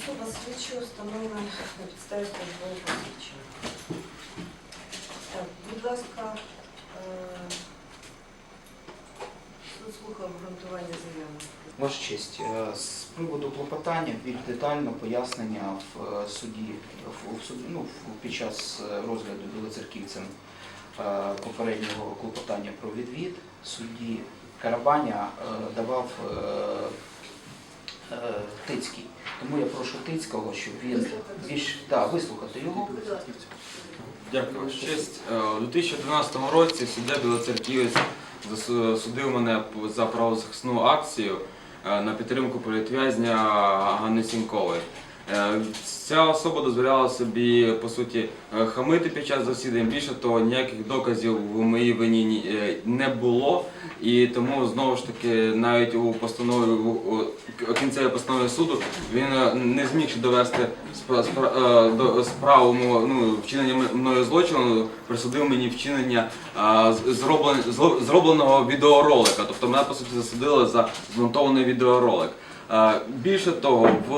Особа слідчого встановлена на підставі службового посвідчення. Так, будь ласка, е, суд слухав обґрунтування заяви. Ваша честь, е, з приводу клопотання більш детально пояснення в е, суді, в, суді ну, під час е, розгляду білоцерківцем е, попереднього клопотання про відвід судді Карабаня е, давав е, е, Тицький. Тому я прошу Тицького, щоб він більш да, вислухати його. Дякую, Ваша честь. Е, У 2012 році суддя Білоцерківець засудив мене за правозахисну акцію е, на підтримку політв'язня Ганни Сінькової. Ця особа дозволяла собі по суті е, хамити під час засідань. Більше того, ніяких доказів в моїй вині е, не було. І тому знову ж таки навіть у постанові у- кінцевій постанові суду він е, не зміг довести спра- спра- до справу ну, вчинення мною злочину, присудив мені вчинення зробленого відеоролика. Тобто мене по суті засудили за змонтований відеоролик. Е, Більше того, в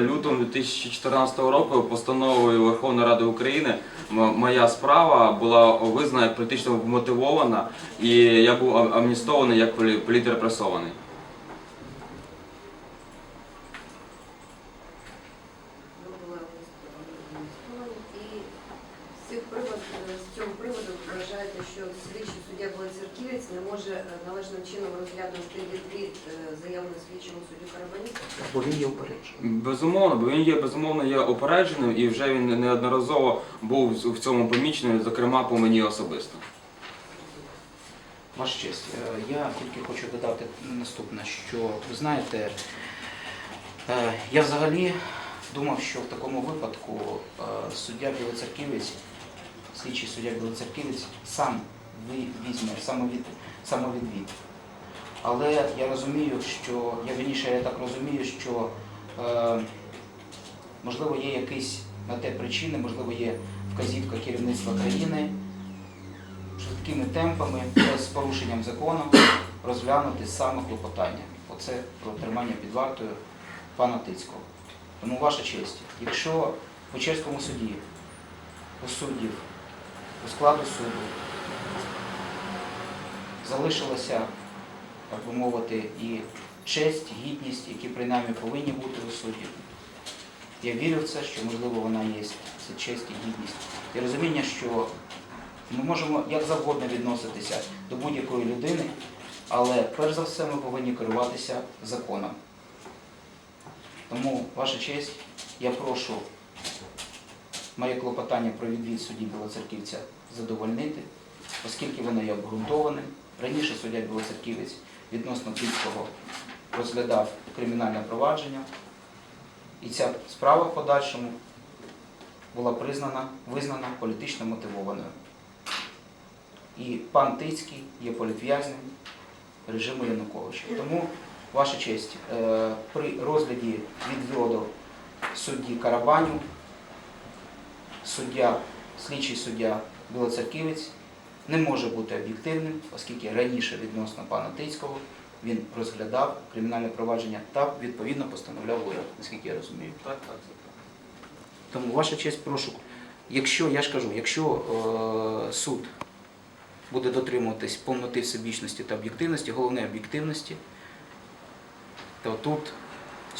лютому 2014 року постановою Верховної Ради України моя справа була визнана як політично вмотивована, і я був амністований як полі- політрепресований. Ви були амністовані. І цих привод, з цього приводу вважаєте, що слідчий суддя Болицерківець не може е, належним чином розглянути відвід е, заяви на слідчому суддю Карабані? Бо він є упереджений. Безумовно, бо він є безумовно є опередженим і вже він неодноразово був в цьому помічений, зокрема по мені особисто. Ваша честь, е, я тільки хочу додати наступне, що ви знаєте, е, я взагалі думав, що в такому випадку е, суддя Білоцерківець, слідчий суддя Білоцерківець сам візьме самовід, самовідвід. Але я розумію, що я вірніше, я так розумію, що е, можливо є якісь на те причини, можливо, є вказівка керівництва країни швидкими темпами, з порушенням закону розглянути саме клопотання. Оце про тримання під вартою пана Тицького. Тому ваша честь, якщо в Печерському суді у суддів у складу суду залишилася, так би мовити, і честь, гідність, які принаймні повинні бути у суді. Я вірю в це, що можливо вона є, це честь і гідність. І розуміння, що ми можемо як завгодно відноситися до будь-якої людини, але перш за все ми повинні керуватися законом. Тому, ваша честь, я прошу моє клопотання про відвід судді Білоцерківця задовольнити, оскільки воно є обґрунтованим. Раніше суддя Білоцерківець відносно Київського розглядав кримінальне провадження, і ця справа в подальшому була признана, визнана політично мотивованою. І пан Тицький є політв'язнем режиму Януковича. Тому, ваша честь, е, при розгляді відводу судді Карабаню, суддя, слідчий суддя Білоцерківець не може бути об'єктивним, оскільки раніше відносно пана Тицького він розглядав кримінальне провадження та відповідно постановляв вирок, наскільки я розумію. Так, так. Тому, ваша честь, прошу, якщо, я ж кажу, якщо е, суд буде дотримуватись повноти всебічності та об'єктивності, головне об'єктивності, то тут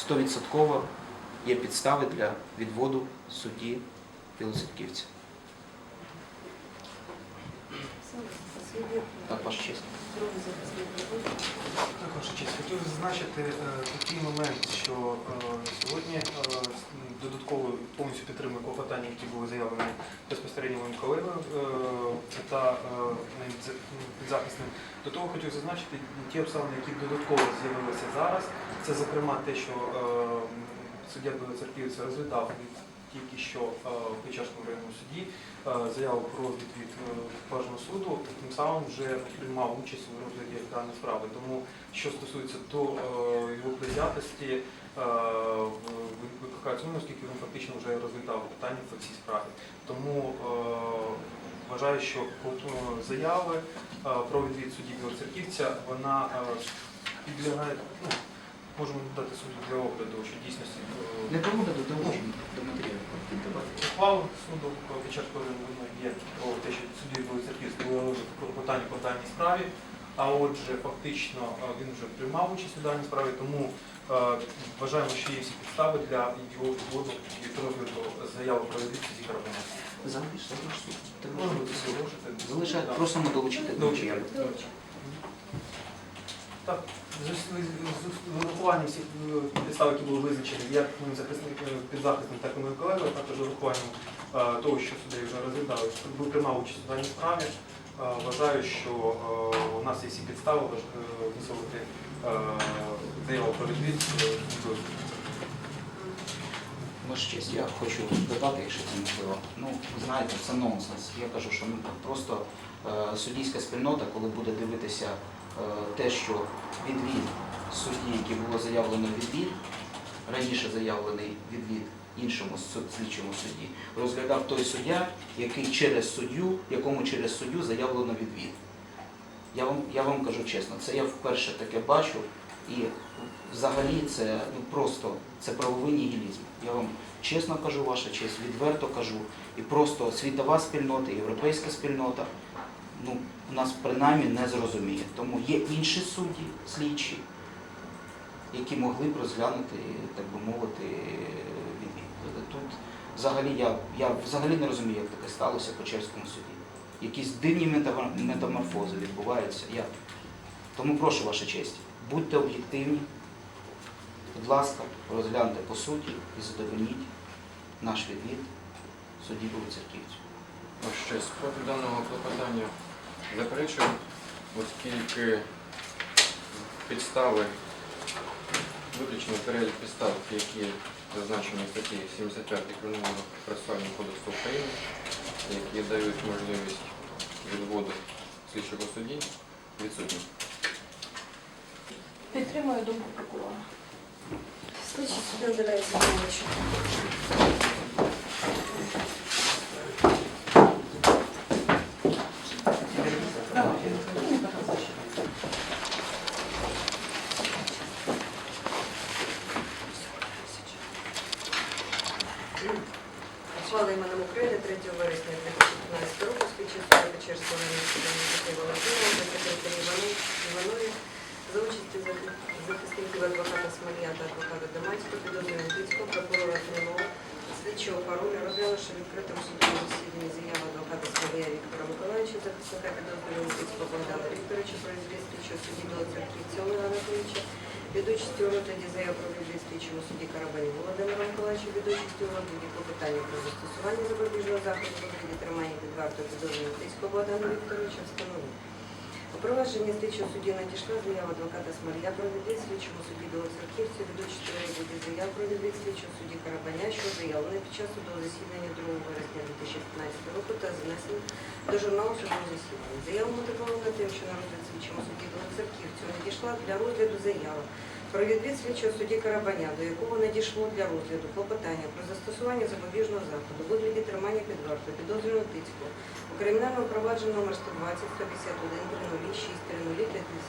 100% є підстави для відводу судді Білоцерківця. Так, ваша честь. другий. Так, ваша честь, хотів зазначити е, такий момент. що е, сьогодні е, додатково повністю підтримую клопотання, які були заявлені безпосередньо моїм колегою та моїм підзахисним. До того хотів зазначити ті обставини, які додатково з'явилися зараз. Це зокрема те, що суддя Білоцерківець розглядав тільки що е, в Печерському районному суді е, заяву про відвід е, Бажаного суду, тим самим вже приймав участь у розгляді даної справи. Тому що стосується до е, його призятості, е, викликає сумнів, оскільки він фактично вже розглядав питання по цій справі. Тому е, вважаю, що е, заяви е, про відвід судді Білоцерківця, вона е, підлягає, ну, можемо дати суду для огляду, що в дійсності е, Не проводить до долучення до матеріалів. Ухвалу суду Печерського району є про те, що судді Білоцерківський було клопотання по даній справі, а отже, фактично е, він вже приймав участь у даній справі, тому е, вважаємо, що є всі підстави для його відводу від розгляду заяви про відвід судді Карабана. Залиш, залиш суд. Ти Може можеш бути залишати, Так. просимо долучити до Долучити. Так, з урахуванням всіх е, підстав, які були визначені як моїм захисником підзахисним, так і моїм колегою, також урахуванням е, того, що суди вже розглядали, був приймав участь у даній справі. е, Вважаю, що е, у нас є всі підстави е, е, заяву про відвід. е, честь, я хочу додати, якщо це можливо. Ну, знаєте, це нонсенс. Я кажу, що ну, просто е, суддійська спільнота, коли буде дивитися е, те, що відвід судді, який було заявлено відвід, раніше заявлений відвід іншому слідчому судді, розглядав той суддя, який через суддю, якому через суддю заявлено відвід. Я вам, я вам кажу чесно, це я вперше таке бачу, і взагалі це ну, просто це правовий нігілізм. Я вам чесно кажу, ваша честь, відверто кажу. І просто світова спільнота, європейська спільнота ну, нас принаймні не зрозуміє. Тому є інші судді, слідчі, які могли б розглянути, так би мовити, відвід. Тут взагалі я, я взагалі не розумію, як таке сталося по Чеському суді. Якісь дивні метаморфози відбуваються. Я... Тому прошу ваша честь, будьте об'єктивні, будь ласка, розгляньте по суті і задовольніть наш відвід судді Білоцерківцю. Ваша честь, проти даного клопотання заперечую, оскільки підстави, виключно перелік підстав, які зазначені в статті 75 Кримінального процесуального кодексу України, які дають можливість відводу слідчого судді, відсутні. Підтримую думку прокурора. Слідчий суддя удаляється Мельничук. Ухвала іменем України 3 вересня 2015 року слідчий суддя Печерського районного суду Володимира секретарі Іванові за участі захисників адвоката Смолія та адвоката Даманського, підозрюваного Грицького, прокурора Кримова, слідчого пароля, розглянувши відкритому судовому засіданні заяву адвоката Смолія Віктора Миколаївича, захисника підозрюваного Грицького Богдана Вікторовича про відвід слідчого судді Олега Анатолійовича, від у розгляді заяв про відвід слідчому судді Карабані Володимира Миколаївича, від участі у розгляді клопотання про застосування запобіжного заходу в розгляді тримання під вартою підозрюваного Тиського Богдана Вікторовича встановив. У провадженні слідчого судді надійшла заява адвоката Смолія про відвід слідчому судді Білоцерківцю, ведучи до розгляду заяв про відвід слідчого судді Карабаня, що заявлено під час судового засідання 2 вересня 2015 року та занесено до журналу судового засідання. Заява мотивована тим, що на розгляд слідчому судді Білоцерківцю надійшла для розгляду заява про відвід слідчого судді Карабаня, до якого надійшло для розгляду клопотання про застосування запобіжного заходу вигляді вартою підозрюваного Тицького у кримінальному провадженні номер 120 151 06 00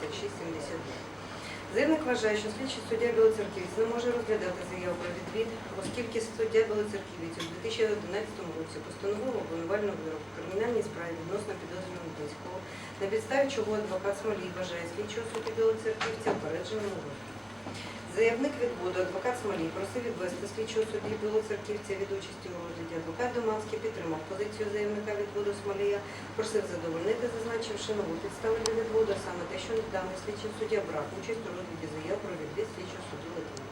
56 72. Заявник вважає, що слідчий суддя Білоцерківець не може розглядати заяву про відвід, оскільки суддя Білоцерківець у 2011 році постановив обвинувальну вирок у кримінальній справі відносно підозрюваного Тицького, на підставі чого адвокат Смолій вважає слідчого суддя Білоцерківця опередженим у розгляді. Заявник відводу адвокат Смолій просив відвести слідчого судді Білоцерківця від участі у розгляді. Адвокат Доманський підтримав позицію заявника відводу Смолія, просив задовольнити, зазначивши нову підставу для відводу, а саме те, що даний слідчий суддя брав участь у розгляді заяв про відвід слідчого судді Литвина.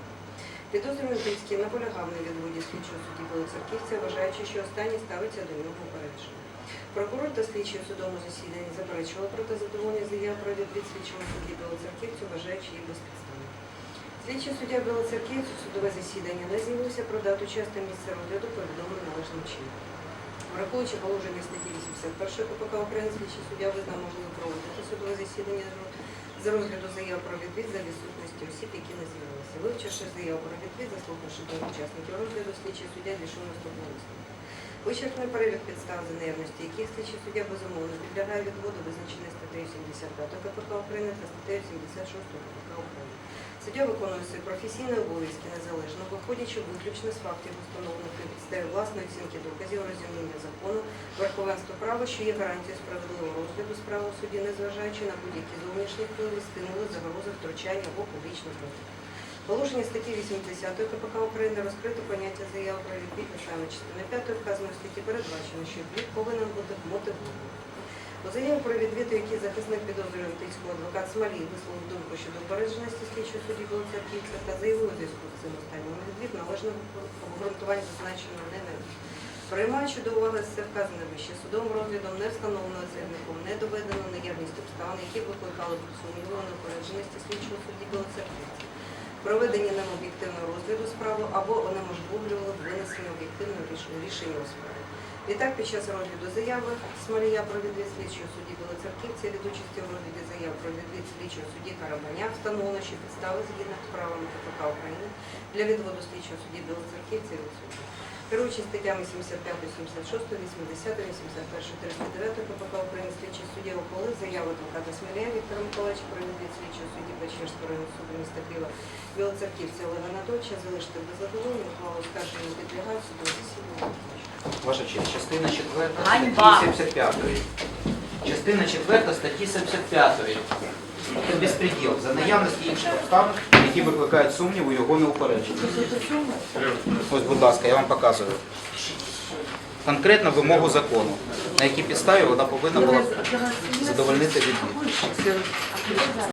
Підозрюваний Пільський наполягав на відводі слідчого судді Білоцерківця, вважаючи, що останній ставиться до нього упереджено. Прокурор та слідчий у судовому засіданні заперечували проти задоволення заяв про відвід слідчому судді Білоцерківцю, вважаючи їх безпідставним. Слідчий суддя Білоцерківцю судове засідання не з'явився про дату час та місце розгляду повідомлено належним чином. Враховуючи положення статті 81 КПК України, слідчий суддя визнав можливо проводити судове засідання з розгляду заяв про відвід за відсутності осіб, які не з'явилися. Вивчивши заяву про відвід, заслухавши до учасників розгляду, слідчий суддя дійшов наступного висновку. Вичерпний перелік підстав за наявності, яких слідчий суддя безумовно підлягає відводу, визначений статтею 75 КПК України та статтею 76 КПК України. Суддя виконує свої професійні обов'язки незалежно, виходячи виключно з фактів, установлених на підставі власної оцінки доказів, розуміння закону, верховенства права, що є гарантією справедливого розгляду справи у суді, незважаючи на будь-які зовнішні впливи, стимули, загрози, втручання або публічну проти. Положення статті 80 КПК України розкрито поняття заяви про відвід, а саме частини 5 вказаної статті передбачено, що відвід повинен бути мотивований. У заяві про відвід, у якій захисник підозрюваний тицького адвокат Смолій висловив думку щодо упередженості слідчого судді Білоцерківця та заявив у зв'язку з цим останнім відвід належного обґрунтування зазначеного не навів. Приймаючи до уваги все вказане вище судовим розглядом, не встановлено заявником, не доведено наявність обставин, які викликали б сумніву на упередженості слідчого судді Білоцерківця. Проведення ним об'єктивного розгляду справи або унеможливлювало винесення об'єктивного рішення у справі. Відтак, під час розгляду заяви Смолія про відвід слідчого судді Білоцерківця від участі у розгляді заяв про відвід слідчого судді Карабаня встановлено, що підстави згідно з правилами КПК України для відводу слідчого судді Білоцерківця відсутні. Керуючи статтями 75, 76, 80, 81, 39 КПК України, слідчий суддя ухвалив заяву адвоката Смілія Віктора Миколаївича про відвід слідчого судді Печерського районного суду міста Києва Білоцерківця Олега Анатольовича залишити без задоволення, ухвалу скарження підлягає засідання. Ваша честь, частина 4 Ганьба! статті 75. Частина 4 статті 75. Це безпреділ. За наявності інших обставин, які викликають сумнів у його неупередженості. Ось, будь ласка, я вам показую. Конкретно вимогу закону, на якій підставі вона повинна була задовольнити відвід.